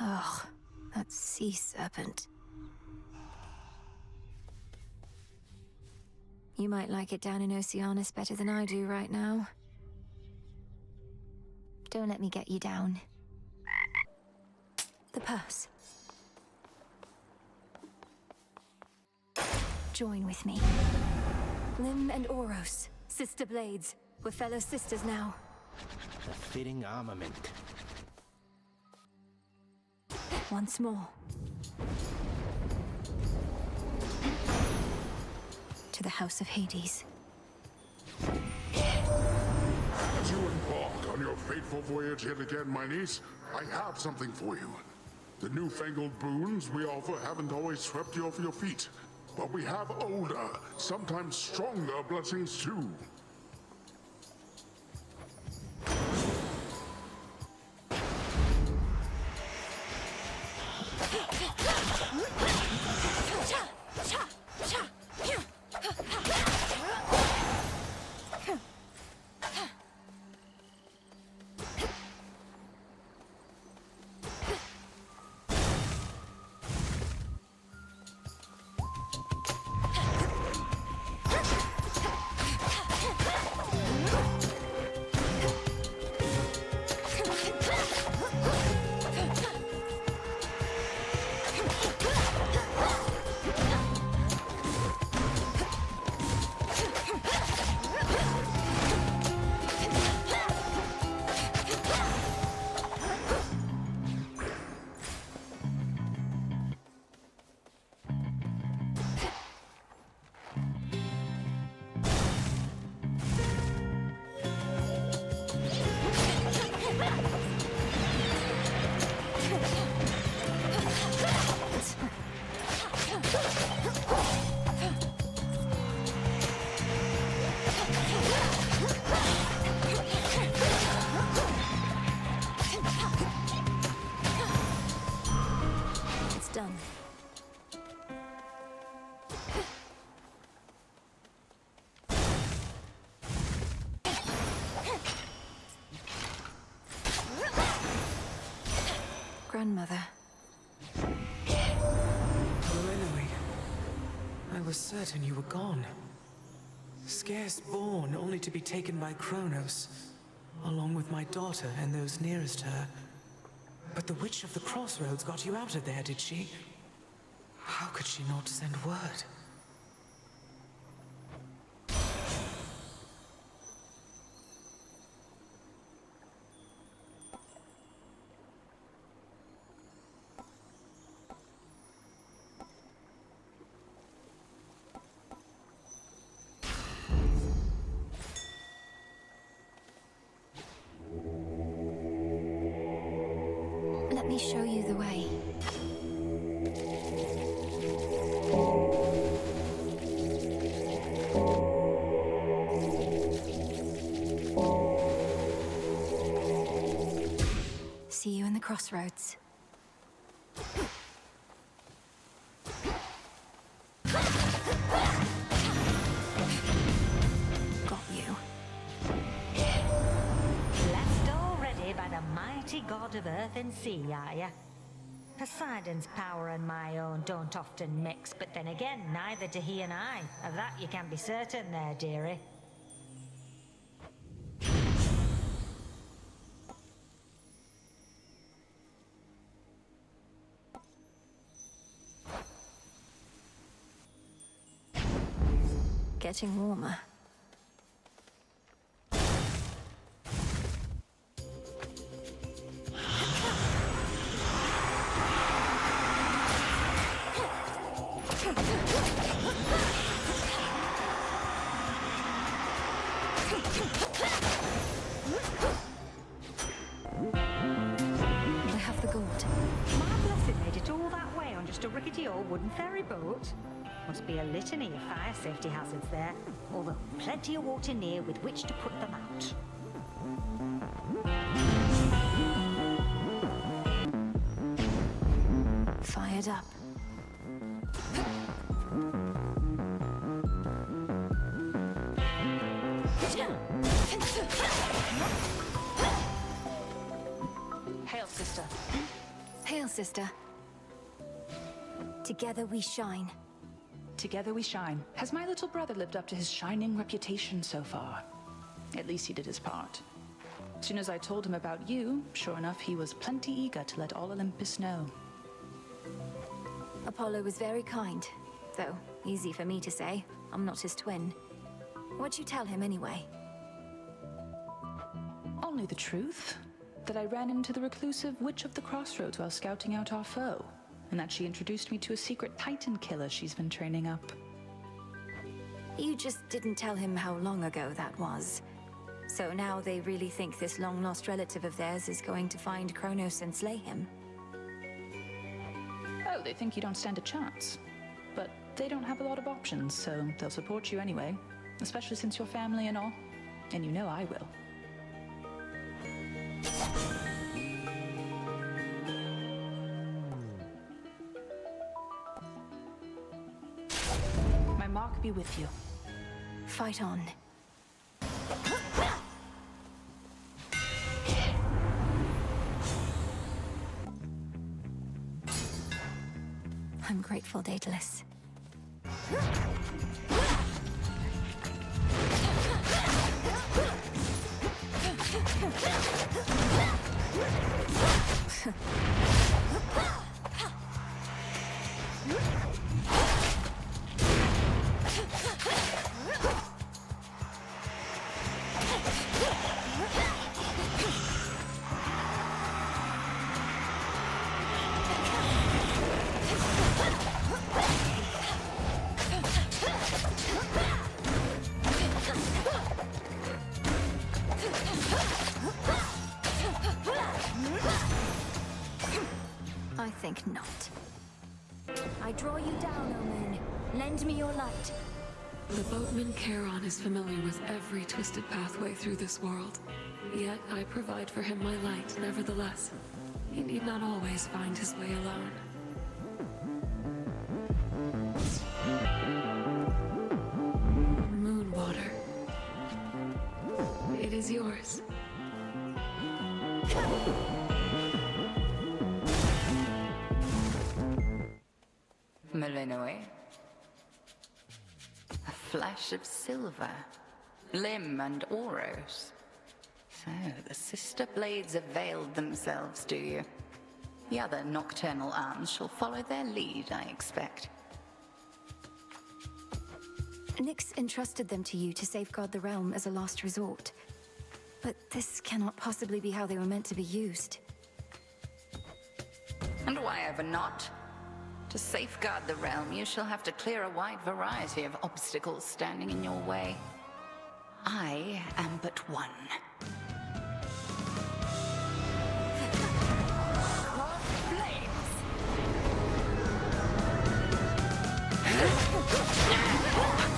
Ugh, that sea serpent. You might like it down in Oceanus better than I do right now. Don't let me get you down. The purse. Join with me. Lim and Oros, sister blades. We're fellow sisters now. A fitting armament. Once more. To the House of Hades. As you embark on your fateful voyage yet again, my niece, I have something for you. The newfangled boons we offer haven't always swept you off your feet, but we have older, sometimes stronger blessings too. Certain you were gone. Scarce born, only to be taken by Kronos, along with my daughter and those nearest her. But the Witch of the Crossroads got you out of there, did she? How could she not send word? Crossroads. Got you. Blessed already by the mighty god of earth and sea, are ya? Poseidon's power and my own don't often mix, but then again, neither do he and I. Of that you can be certain there, dearie. Getting warmer. I have the gold. Marvellous it made it all that way on just a rickety old wooden ferry boat. Must be a litany of fire safety hazards there, although plenty of water near with which to put them out. Fired up. Hail, sister. Hail, sister. Together we shine. Together we shine. Has my little brother lived up to his shining reputation so far? At least he did his part. As soon as I told him about you, sure enough, he was plenty eager to let all Olympus know. Apollo was very kind, though easy for me to say. I'm not his twin. What'd you tell him anyway? Only the truth. That I ran into the reclusive Witch of the Crossroads while scouting out our foe, and that she introduced me to a secret Titan killer she's been training up. You just didn't tell him how long ago that was. So now they really think this long-lost relative of theirs is going to find Kronos and slay him. Oh, they think you don't stand a chance. But they don't have a lot of options, so they'll support you anyway. Especially since you're family and all. And you know I will. Be with you. Fight on. I'm grateful, Daedalus. think not. I draw you down, O. Lend me your light. The boatman Charon is familiar with every twisted pathway through this world. Yet I provide for him my light, nevertheless. He need not always find his way alone. Malinoe. A flash of silver. Limb and auros. So, the sister blades have veiled themselves, do you? The other nocturnal arms shall follow their lead, I expect. Nix entrusted them to you to safeguard the realm as a last resort. But this cannot possibly be how they were meant to be used. And why ever not? To safeguard the realm, you shall have to clear a wide variety of obstacles standing in your way. I am but one. Flames!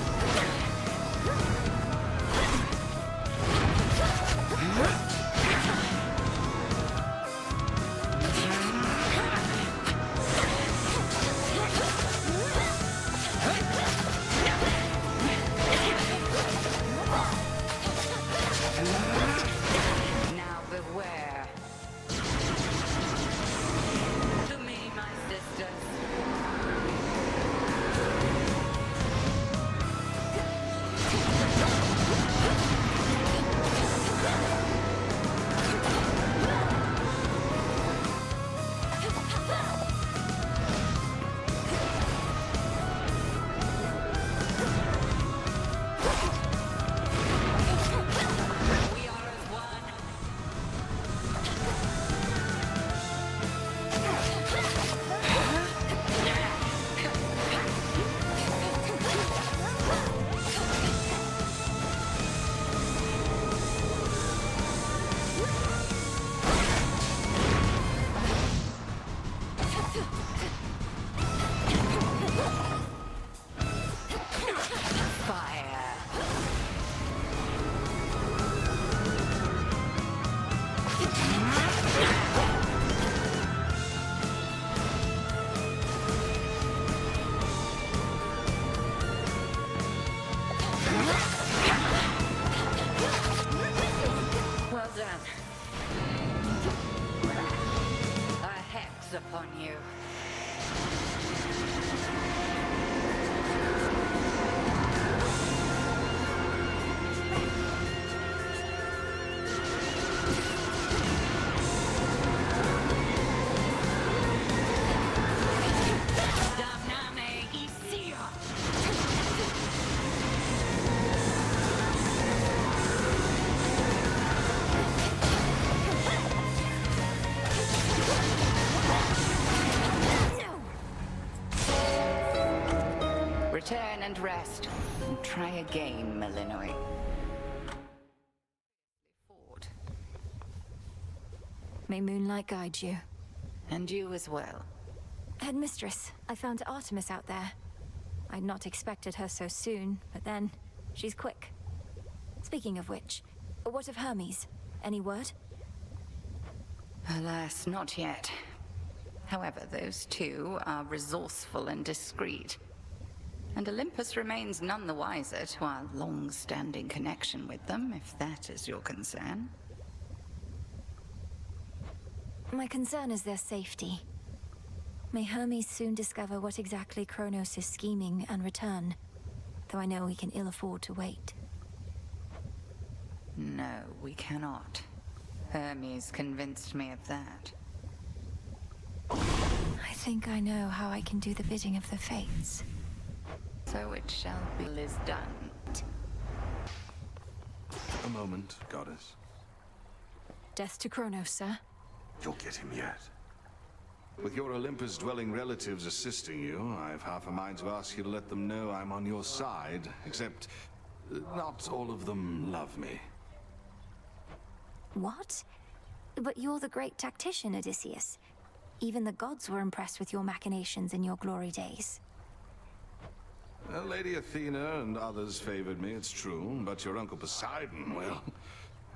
Return and rest. And try again, Malinoi. May moonlight guide you. And you as well. Headmistress, I found Artemis out there. I'd not expected her so soon, but then, she's quick. Speaking of which, what of Hermes? Any word? Alas, not yet. However, those two are resourceful and discreet. And Olympus remains none the wiser to our long-standing connection with them, if that is your concern. My concern is their safety. May Hermes soon discover what exactly Kronos is scheming and return, though I know we can ill afford to wait. No, we cannot. Hermes convinced me of that. I think I know how I can do the bidding of the fates. So it shall be is done. A moment, goddess. Death to Kronos, sir. You'll get him yet. With your Olympus-dwelling relatives assisting you, I've half a mind to ask you to let them know I'm on your side, except not all of them love me. What? But you're the great tactician, Odysseus. Even the gods were impressed with your machinations in your glory days. Lady Athena and others favored me, it's true, but your Uncle Poseidon, well,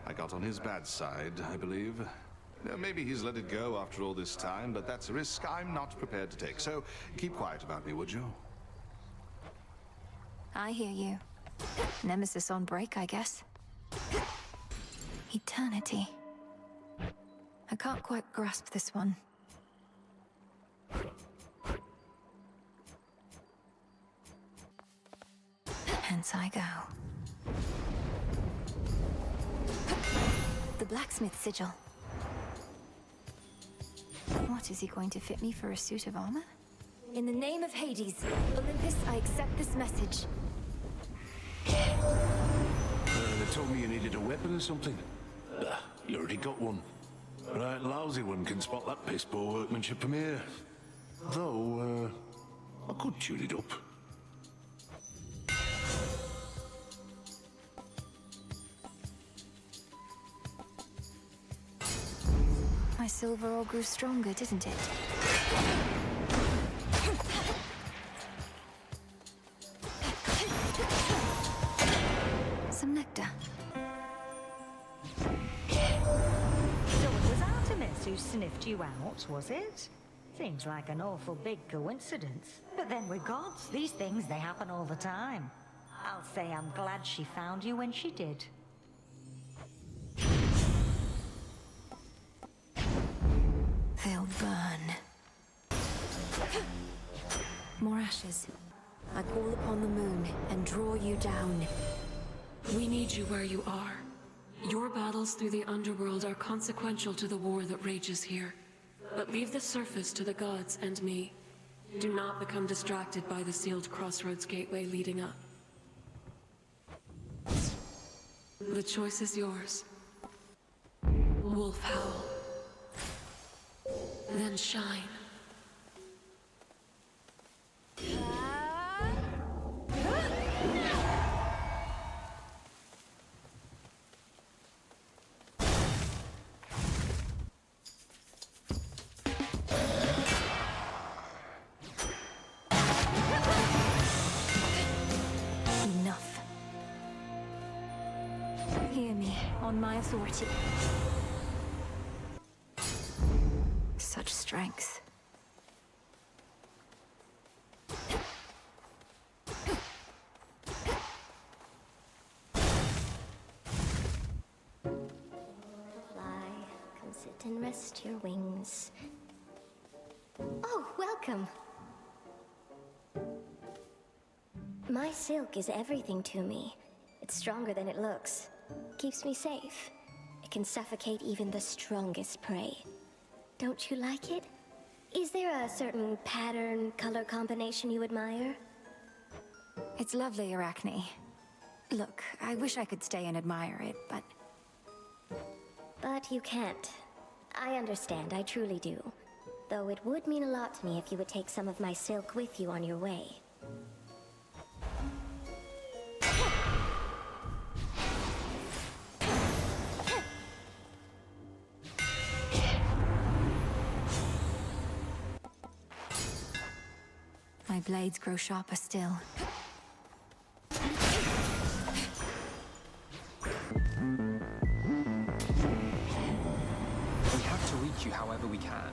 I got on his bad side, I believe. Maybe he's let it go after all this time, but that's a risk I'm not prepared to take. So keep quiet about me, would you? I hear you. Nemesis on break, I guess. Eternity. I can't quite grasp this one. Hence I go. The blacksmith sigil. What, is he going to fit me for a suit of armor? In the name of Hades, Olympus, I accept this message. Uh, they told me you needed a weapon or something. Ah, you already got one. Right, lousy one can spot that piss poor workmanship from here. Though, uh, I could tune it up. My silver all grew stronger, didn't it? Some nectar. So it was Artemis who sniffed you out, was it? Seems like an awful big coincidence. But then with gods, these things, they happen all the time. I'll say I'm glad she found you when she did. They'll burn. More ashes. I call upon the moon and draw you down. We need you where you are. Your battles through the underworld are consequential to the war that rages here. But leave the surface to the gods and me. Do not become distracted by the sealed crossroads gateway leading up. The choice is yours. Wolf howl. Then shine. Enough. Hear me on my authority. Sit and rest your wings. Oh, welcome. My silk is everything to me. It's stronger than it looks. Keeps me safe. It can suffocate even the strongest prey. Don't you like it? Is there a certain pattern, color combination you admire? It's lovely, Arachne. Look, I wish I could stay and admire it, but But you can't. I understand, I truly do. Though it would mean a lot to me if you would take some of my silk with you on your way. my blades grow sharper still. Reach we can,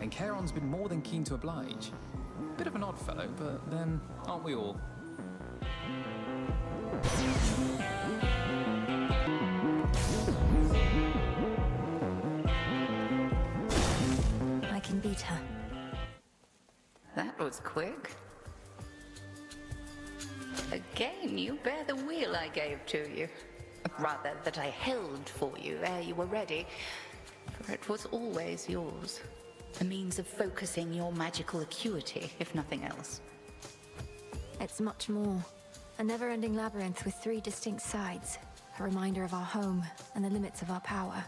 and Charon's been more than keen to oblige. Bit of an odd fellow, but then, aren't we all? I can beat her. That was quick. Again, you bear the wheel I gave to you. Rather, that I held for you ere you were ready. It was always yours. A means of focusing your magical acuity, if nothing else. It's much more. A never-ending labyrinth with three distinct sides. A reminder of our home and the limits of our power.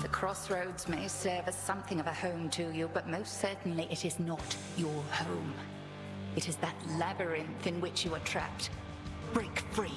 The crossroads may serve as something of a home to you, but most certainly it is not your home. It is that labyrinth in which you are trapped. Break free.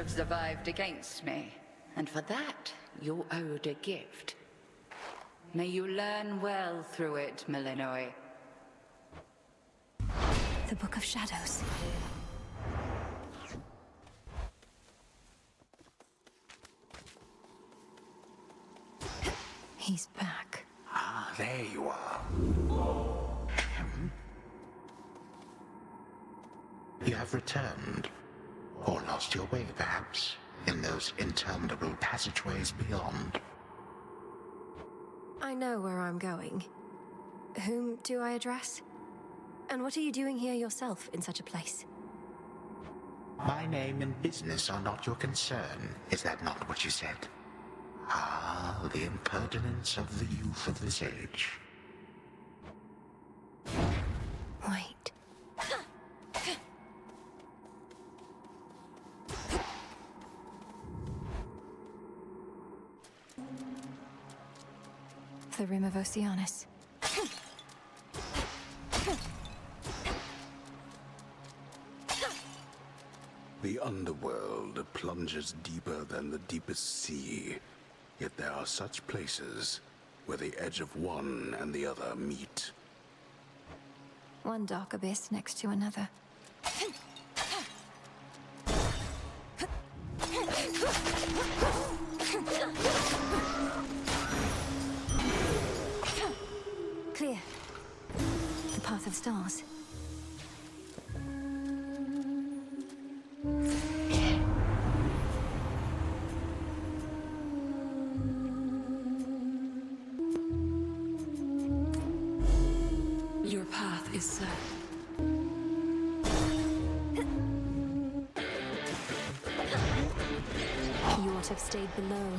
Have survived against me, and for that, you're owed a gift. May you learn well through it, Melinoi. The Book of Shadows. He's back. Ah, there you are. You have returned. Lost your way, perhaps, in those interminable passageways beyond. I know where I'm going. Whom do I address? And what are you doing here yourself in such a place? My name and business are not your concern. Is that not what you said? Ah, the impertinence of the youth of this age. The Rim of Oceanus. The underworld plunges deeper than the deepest sea. Yet there are such places where the edge of one and the other meet. One dark abyss next to another. Have stayed below.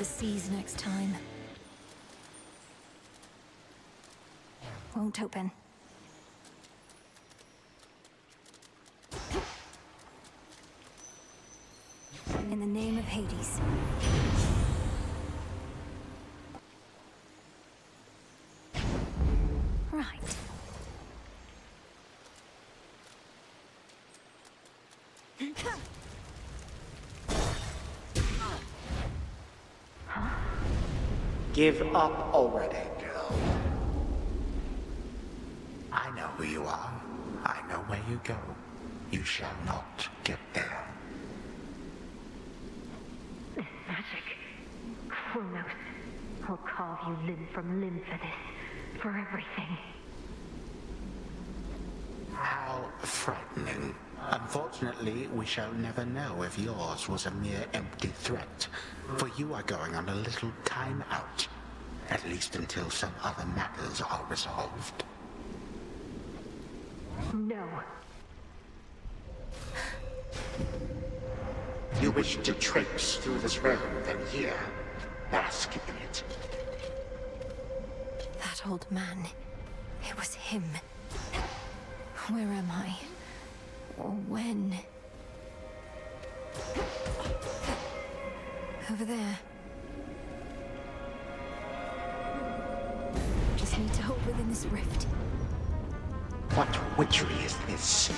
The seas next time. Won't open. In the name of Hades. Right. Give up already, girl. I know who you are. I know where you go. You shall not get there. This magic. Kronos. I'll carve you limb from limb for this. For everything. How frightening. Unfortunately, we shall never know if yours was a mere empty threat, for you are going on a little time out. At least until some other matters are resolved. No. You wish to traipse through this realm, then here, bask in it. That old man. It was him. Where am I? Or when? Over there. Just need to hold within this rift. What witchery is this?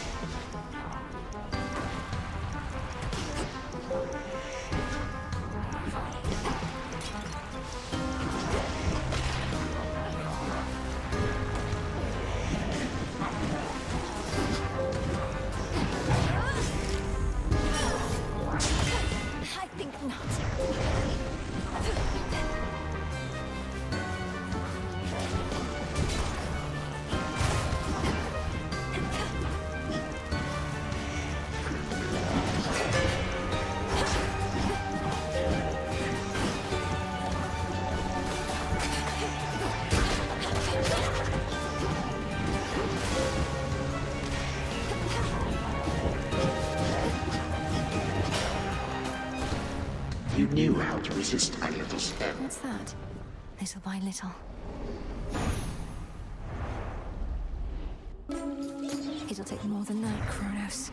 Resist little spell. What's that? Little by little. It'll take more than that, Kronos.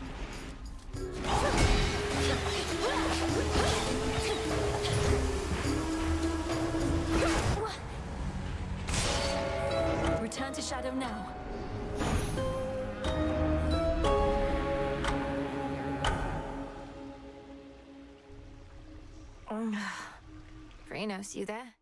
Kronos, you there?